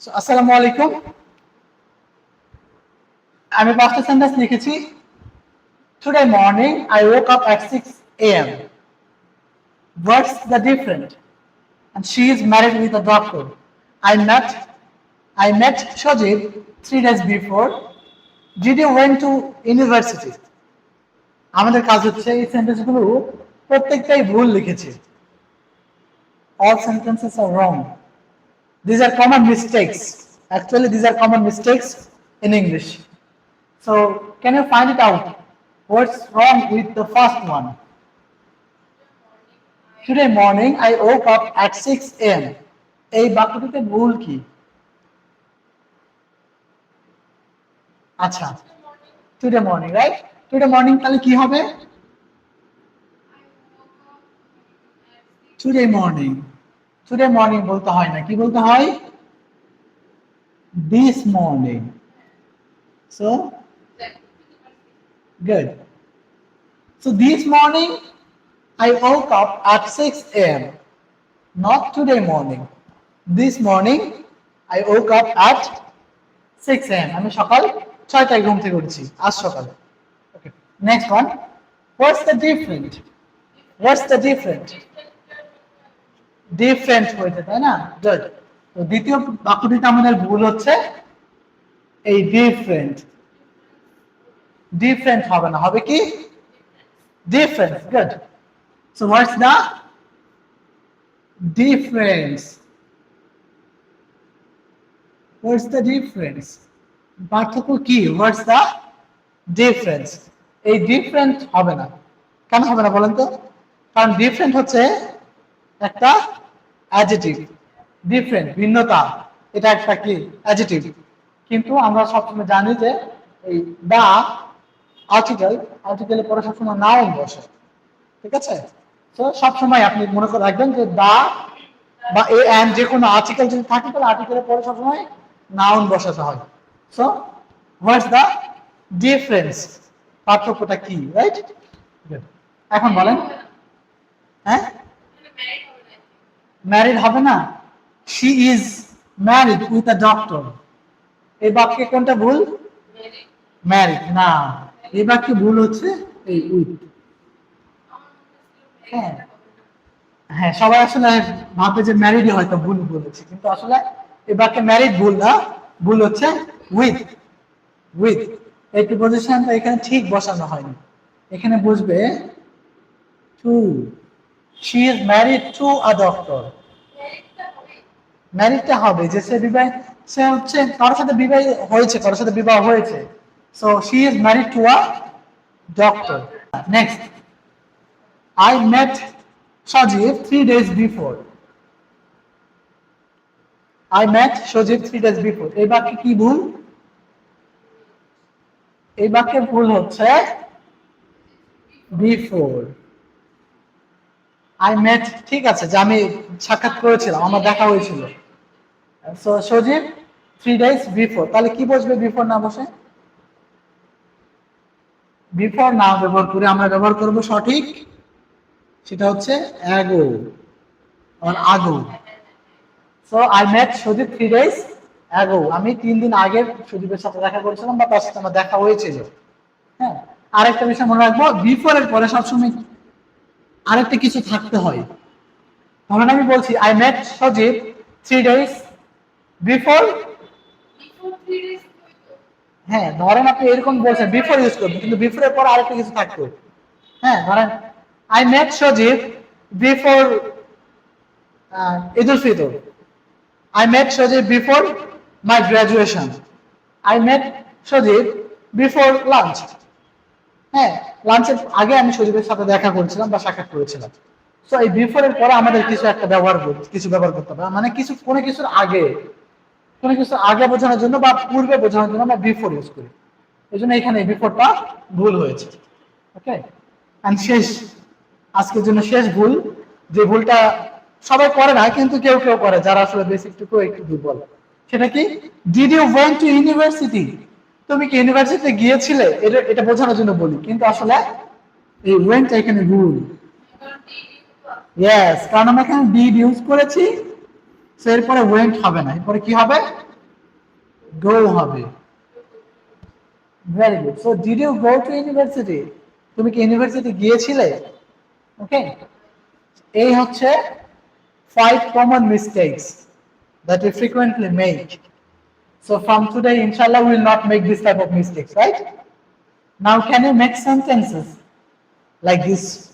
আসসালামু আলাইকুম আমি পাঁচটা সেন্টেন্স লিখেছি today morning I woke up at 6 a.m. What's the difference? And she is married with a doctor. I met I met Shajib three days before. Did you went to university? আমাদের কাজ হচ্ছে এই সেন্টেন্সগুলো প্রত্যেকটাই ভুল লিখেছি all sentences are wrong these are common mistakes actually these are common mistakes in english so can you find it out what's wrong with the first one today morning i woke up at 6 am এই বাক্যটিতে ভুল কি আচ্ছা today morning right today morning তাহলে কি হবে today morning today morning বলতে হয় না, কি বলতে হয়? This morning so good so this morning I woke up at 6 a.m. not today morning. This morning, I woke up at 6 a.m. আমি সকাল ছয়টায় ঘুম থেকে উঠছি, আজ সকালে। Okay next one what's the different what's the different different হয়েছে, তাই না? গুড তো দ্বিতীয় বাক্যটিতে আমাদের ভুল হচ্ছে এই ডিফারেন্ট ডিফারেন্ট হবে না, হবে কি? Different good so what's the difference what's the difference পার্থক্য কি? হোয়াটস দ্য ডিফারেন্স এই ডিফারেন্ট হবে না। কেন হবে না বলেন তো? কারণ ডিফারেন্ট হচ্ছে একটা অ্যাডজেটিভ ডিফারেন্ট ভিন্নতা। এটা একটা কি? অ্যাডজেটিভ কিন্তু আমরা সবসময় জানি যে এই দা আর্টিকেল আর্টিকেলের পরে সবসময় নাউন বসে। ঠিক আছে? তো সবসময় আপনি মনে করে রাখবেন যে দা বা এ অ্যান্ড যে কোনো আর্টিকেল যদি থাকে, তাহলে আর্টিকেলের পরে সবসময় নাউন বসাতে হয়। সো হোয়াটস দ্য ডিফারেন্স পার্থক্যটা কি রাইট এখন বলেন হ্যাঁ ম্যারিড হবে না? She is married with a doctor এই বাক্যে কোনটা ভুল? ম্যারিড না। এই বাক্যে ভুল হচ্ছে এই উইথ হ্যাঁ। হ্যাঁ সবাই আসলে ভাবে যে ম্যারিডই হয়তো ভুল বলেছে, কিন্তু আসলে এই বাক্যে ম্যারিড ভুল না। ভুল হচ্ছে উইথ উইথ এই প্রিপোজিশনটা এখানে ঠিক বসানো হয়নি। এখানে বুঝবে to she is married to a doctor ম্যারিডটা হবে যে সে বিবাহ, সে হচ্ছে কারোর সাথে বিবাহ হয়েছে, কারোর সাথে বিবাহ হয়েছে। So she is married to a doctor next I met Sajib three days before I met Sajib three days before এই বাক্যে কি ভুল? এই বাক্যে ভুল হচ্ছে বিফোর আই মেট ঠিক আছে, যে আমি সাক্ষাৎ করেছিলাম, আমার দেখা হয়েছিল। So Sajib three days before তাহলে কি বসবে বিফোর না বসে? বিফোর না ব্যবহার করে আমরা ব্যবহার করব সঠিক, সেটা হচ্ছে ago R ago. So I met Sajib three days ago আমি তিন দিন আগে সজীবের সাথে দেখা করেছিলাম বা তার সাথে আমার দেখা হয়েছিল। হ্যাঁ আরেকটা বিষয় মনে রাখব বিফোর এর পরে সবসময় আরেকটা কিছু থাকতে হয়। ধরেন আমি বলছি I met Sajib three days before হ্যাঁ ধরেন আপনি এরকম বলছেন বিফোর ইউজ করবেন কিন্তু বিফোর এর পর আরেকটা কিছু থাকতো। হ্যাঁ ধরেন I met Sajib before Eid ul Fitr I met Sajib before my graduation I met Sajib before lunch হ্যাঁ লাঞ্চের আগে আমি সজীবের সাথে দেখা করেছিলাম বা সাক্ষাৎ করেছিলাম। তো এই বিফোর এর পরে আমাদের কিছু একটা ব্যবহার কিছু ব্যবহার করতে হবে। মানে কিছু কোনো কিছুর আগে। কোনো কিছু আগে বোঝানোর জন্য বা পূর্বে বোঝানোর জন্য আমরা বিফোর ইউজ করি। এই জন্য এখানে বিফোরটা ভুল হয়েছে। ওকে অ্যান্ড শেষ। আজকের জন্য শেষ ভুল। যে ভুলটা সবাই করে না, কিন্তু কেউ কেউ করে, যারা আসলে বেসিকটুকু একটু দুর্বল। সেটা কি? Did you went to university তুমি কি ইউনিভার্সিটিতে গিয়েছিলে? এটা এটা বোঝানোর জন্য বলি। কিন্তু আসলে এই ওয়েন্ট এখানে ভুল ইয়েস কারণ আমরা এখানে ডিড ইউজ করেছি। সো এরপরে ওয়েন্ট হবে না এরপরে কি হবে গো হবে very good so did you go to university তুমি কি ইউনিভার্সিটি গিয়েছিলে ওকে এই হচ্ছে five common mistakes that we frequently make so from today inshallah we will not make this type of mistakes right now can you make sentences like this